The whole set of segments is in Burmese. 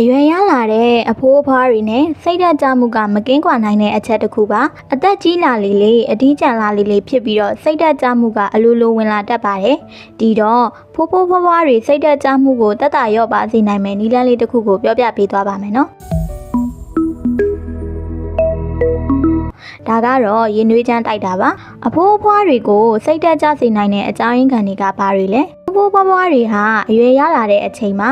အရွယ်ရောက်လာတဲ့အဖိုးအဖွားတွေနဲ့စိတ်ဓာတ်ကြမှုကမကင်းကွာနိုင်တဲ့အချက်တစ်ခုပါအသက်ကြီးလာလေလေအထီးကျန်လာလေလေဖြစ်ပြီးတော့စိတ်ဓာတ်ကြမှုကအလိုလိုဝင်လာတတ်ပါတယ်ဒီတော့ဖိုးဖိုးဖွားဖွားတွေစိတ်ဓာတ်ကြမှုကိုတက်တာရော့ပါစေနိုင်မယ်နီလန်းလေးတစ်ခုကိုပြောပြပေးသွားပါမယ်နော်ဒါကတော့ရင်နွေးချမ်းတိုက်တာပါအဖိုးအဖွားတွေကိုစိတ်တက်ကြစေနိုင်တဲ့အကြောင်းရင်းခံတွေကဘာတွေလဲအဖိုးအဖွားတွေဟာအရွယ်ရလာတဲ့အချိန်မှာ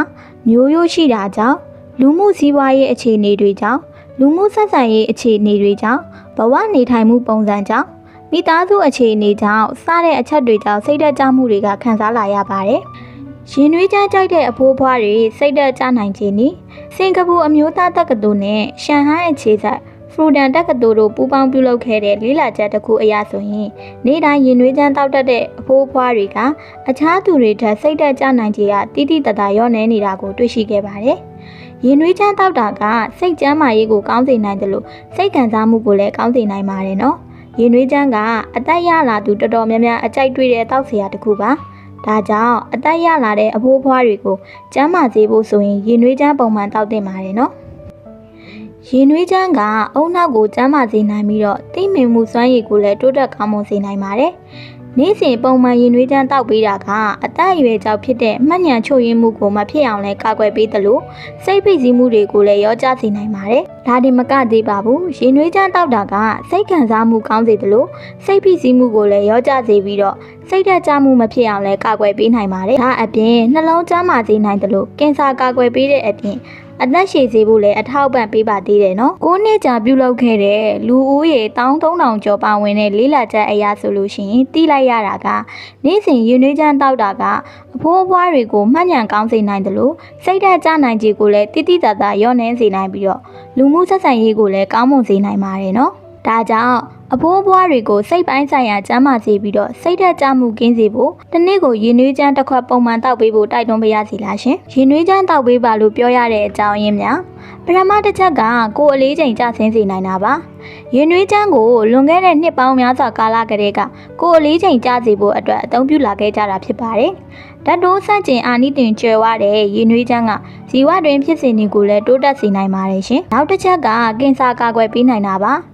မျိုးရိုးရှိတာကြောင့် လူမှုစီးပွားရေးအခြေအနေတွေကြောင့်လူမှုဆက်ဆံရေးအခြေအနေတွေကြောင့်ဘဝနေထိုင်မှုပုံစံကြောင့်မိသားစုအခြေအနေကြောင့်စတဲ့အချက်တွေကြောင့်စိတ်သက်ကြမှုတွေကခံစားလာရပါတယ်။ရင်နွေးချမ်းကြိုက်တဲ့အဖိုးဖွားတွေစိတ်သက်ကြနိုင်ခြင်းနီစင်ကာပူအမျိုးသားတက္ကသိုလ်နဲ့ရှန်ဟိုင်းအခြေစိုက် ဖရူဒန်တက္ကသိုလ်တို့ပူးပေါင်းပြုလုပ်ခဲ့တဲ့လေးလာချက်တစ်ခုအရဆိုရင်နေ့တိုင်းရင်နွေးချမ်းတောက်တတ်တဲ့အဖိုးဖွားတွေက အခြားသူတွေထက်စိတ်သက်ကြနိုင်ခြင်းကတိတိတတ်တာရောနေနေတာကိုတွေ့ရှိခဲ့ပါတယ်။ရင်နွေးချမ်းတောက်တာကစိတ်ကျမ်းမာရေးကိုကောင်းစေနိုင်တယ်လို့စိတ်ခံစားမှုကိုလည်းကောင်းစေနိုင်ပါတယ်နော်။ရင်နွေးချမ်းကအသက်ရလာသူတော်တော်များများအကြိုက်တွေ့တဲ့တောက်စရာတစ်ခုပါ။ဒါကြောင့်အသက်ရလာတဲ့အဖိုးအဖွားတွေကိုကျမ်းမာစေဖို့ဆိုရင်ရင်နွေးချမ်းပုံမှန်တောက်တင်ပါတယ်နော်။ ရင်နွေးချမ်းကအုံနောက်ကိုကျမ်းမာစေနိုင်ပြီးတော့သိမြင်မှုစွမ်းရည်ကိုလည်းတိုးတက်ကောင်းမွန်စေနိုင်ပါတယ်။နေ့စဉ်ပုံမှန်ရင်နွေးချမ်းတောက်ပေးတာကအသက်အရွယ်ကြောင့်ဖြစ်တဲ့မှတ်ဉာဏ်ချုပ်ရင်းမှုကိုမဖြစ်အောင်လဲကာကွယ်ပေးသလိုစိတ်ဖိစီးမှုတွေကိုလည်းရောကြစေနိုင်ပါတယ်။ဒါဒီမကသေးပါဘူး။ရင်နွေးချမ်းတောက်တာကစိတ်ခံစားမှုကောင်းစေသလိုစိတ်ဖိစီးမှုကိုလည်းရောကြစေပြီးတော့စိတ်ဓာတ်ကြမှုမဖြစ်အောင်လည်းကာကွယ်ပေးနိုင်ပါတယ်။ဒါအပြင်နှလုံးကျန်းမာစေနိုင်သလိုကင်ဆာကာကွယ်ပေးတဲ့အပြင် အသက်ရှည်စေဖို့လည်းအထောက်အပံ့ပေးပါသေးတယ်နော်။ကိုးနှစ်ကြာပြုလုပ်ခဲ့တဲ့လူဦးရေ13000ကျော်ပါဝင်တဲ့လေးလာချက်အရာဆိုလို့ရှိရင်တိလိုက်ရတာကနေ့စဉ်ရင်နွေးချမ်းတောက်တာကအဖိုးအဖွားတွေကိုမှတ်ဉာဏ်ကောင်းစေနိုင်သလိုစိတ်ဓာတ်ကျနိုင်ခြေကိုလည်းတိတိတတ်တာရောနှင်းစေနိုင်ပြီးတော့လူမှုဆက်ဆံရေးကိုလည်းကောင်းမွန်စေနိုင်ပါတယ်နော်။ဒါကြောင့် အဖိုးအဖွားတွေကိုစိတ်ပိုင်းဆိုင်ရာကျန်းမာစေပြီးတော့စိတ်ဓာတ်ကျမှုကင်းစေဖို့တစ်နေ့ကိုရင်နွေးချမ်းတစ်ခွက်ပုံမှန်တောက်ပေးဖို့တိုက်တွန်းပေးရစီလားရှင်။ရင်နွေးချမ်းတောက်ပေးပါလို့ပြောရတဲ့အကြောင်းရင်းများပထမတစ်ချက်ကကိုယ်အလေးချိန်ကျဆင်းစေနိုင်တာပါ။ရင်နွေးချမ်းကိုလွန်ခဲ့တဲ့နှစ်ပေါင်းများစွာကာလကတည်းကကိုယ်အလေးချိန်ကျစေဖို့အတွက်အသုံးပြုလာခဲ့ကြတာဖြစ်ပါတယ်။ဓာတ်တိုးဆန့်ကျင်အာနိသင်ကျွယ်ဝတဲ့ရင်နွေးချမ်းကဇီဝတွင်ဖြစ်စဉ်တွေကိုလည်းတိုးတက်စေနိုင်ပါတယ်ရှင်။နောက်တစ်ချက်ကကင်ဆာကာကွယ်ပေးနိုင်တာပါ။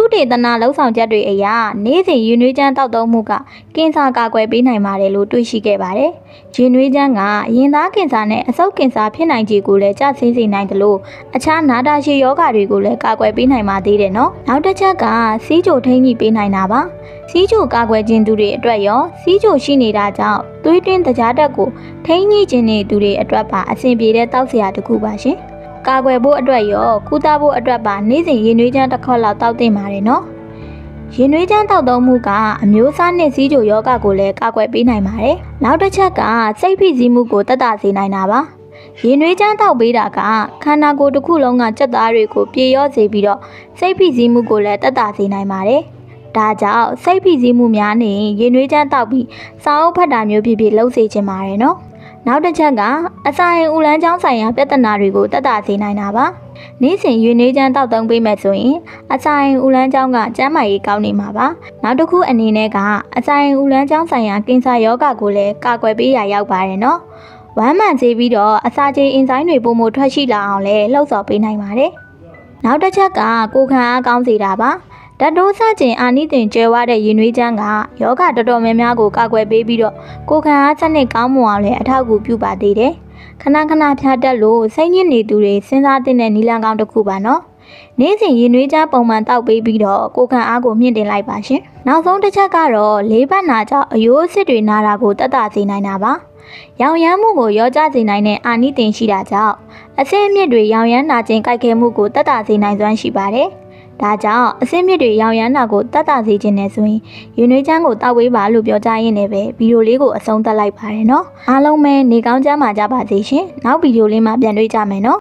သူတေသနာလှုပ်ဆောင်ချက်တွေအရနေ့စဉ်ရင်နွေးချမ်းတောက်သုံးမှုကကင်ဆာကာကွယ်ပေးနိုင်ပါတယ်လို့တွေ့ရှိခဲ့ပါတယ်။ရင်နွေးချမ်းကရင်သားကင်ဆာနဲ့အဆုတ်ကင်ဆာဖြစ်နိုင်ခြေကိုလည်းကျဆင်းစေနိုင်တယ်လို့အခြားနာတာရှည်ယောဂတွေကိုလည်းကာကွယ်ပေးနိုင်ပါသေးတယ်နော်။နောက်တစ်ချက်ကစီးချိုထိန်းညှိပေးနိုင်တာပါ။စီးချိုကာကွယ်ခြင်းသူတွေအတွက်ရောစီးချိုရှိနေတာကြောင့်သွေးတွင်းတကြားတက်ကိုထိန်းညှိခြင်းနေသူတွေအတွက်ပါအဆင်ပြေတဲ့တောက်စရာတစ်ခုပါရှင်။ ကာကွယ်ဖို့အတွက်ရောကုသဖို့အတွက်ပါနေ့စဉ်ရင်နွေးချမ်းတစ်ခေါက်လောက်တောက်တင်ပါတယ်နော်။ရင်နွေးချမ်းတောက်သုံးမှုကအမျိုးအစားနဲ့စီးကြိုယောဂကိုလည်းကာကွယ်ပေးနိုင်ပါတယ်။နောက်တစ်ချက်ကစိတ်ဖိစီးမှုကိုတက်တာစေနိုင်တာပါ။ရင်နွေးချမ်းတောက်ပေးတာကခန္ဓာကိုယ်တစ်ခုလုံးကစက်သားတွေကိုပြေလျော့စေပြီးတော့စိတ်ဖိစီးမှုကိုလည်းတက်တာစေနိုင်ပါတယ်။ဒါကြောင့်စိတ်ဖိစီးမှုများနေရင်နွေးချမ်းတောက်ပြီးစာအုပ်ဖတ်တာမျိုးဖြစ်ဖြစ်လှုပ်စေချင်ပါတယ်နော်။ နောက်တစ်ချက်ကအစာရင်ဦးလန်းချောင်းဆိုင်ရာပြဿနာတွေကိုတက်တာစေနိုင်တာပါ။နေ့စဉ်ရွေးနှွေးချမ်းတောက်သုံးပေးမယ်ဆိုရင်အစာရင်ဦးလန်းချောင်းကကျန်းမာရေးကောင်းနေမှာပါ။နောက်တစ်ခုအနေနဲ့ကအစာရင်ဦးလန်းချောင်းဆိုင်ရာကင်ဆာယောဂကိုလည်းကာကွယ်ပေးရရောက်ပါတယ်နော်။ဝမ်းမှန်စေပြီးတော့အစာချေအင်ဇိုင်းတွေပုံမထွက်ရှိလာအောင်လည်းလှုပ်ဆော်ပေးနိုင်ပါတယ်။နောက်တစ်ချက်ကကိုယ်ခံအားကောင်းစေတာပါ။ ဓာတ်တိုးစကျင်အာနိသင်ကျွဲဝတဲ့ရင်နွေးချမ်းကယောဂတော်တော်များများကိုကာကွယ်ပေးပြီးတော့ကိုယ်ခံအားစနစ်ကောင်းမွန်အောင်လည်းအထောက်အကူပြုပါသေးတယ်။ခဏခဏဖြားတက်လို့စိတ်ညစ်နေသူတွေစဉ်းစားတဲ့နီလန်ကောင်းတစ်ခုပါနော်။နေ့စဉ်ရင်နွေးချမ်းပုံမှန်တောက်ပေးပြီးတော့ကိုယ်ခံအားကိုမြင့်တင်လိုက်ပါရှင်။နောက်ဆုံးတစ်ချက်ကတော့လေးပတ်နာကြောင့်အယိုးအစ်စ်တွေနာတာကိုတက်တာစေနိုင်တာပါ။ရောင်ရမ်းမှုကိုရောကြစေနိုင်တဲ့အာနိသင်ရှိတာကြောင့်အဆင့်အမြင့်တွေရောင်ရမ်းနာခြင်းကြိုက်ခဲမှုကိုတက်တာစေနိုင်စွမ်းရှိပါတယ်။ ဒါကြောင့်အစင်းမြစ်တွေရောင်ရမ်းတာကိုတတ်တာစေခြင်းနဲ့ဆိုရင်ယူနွေးချမ်းကိုတောက်ဝေးပါလို့ပြောကြရင်းနဲ့ပဲဗီဒီယိုလေးကိုအဆုံးသတ်လိုက်ပါတယ်နော်အားလုံးပဲနေကောင်းကြမှာကြပါစေရှင်နောက်ဗီဒီယိုလေးမှာပြန်တွေ့ကြမယ်နော်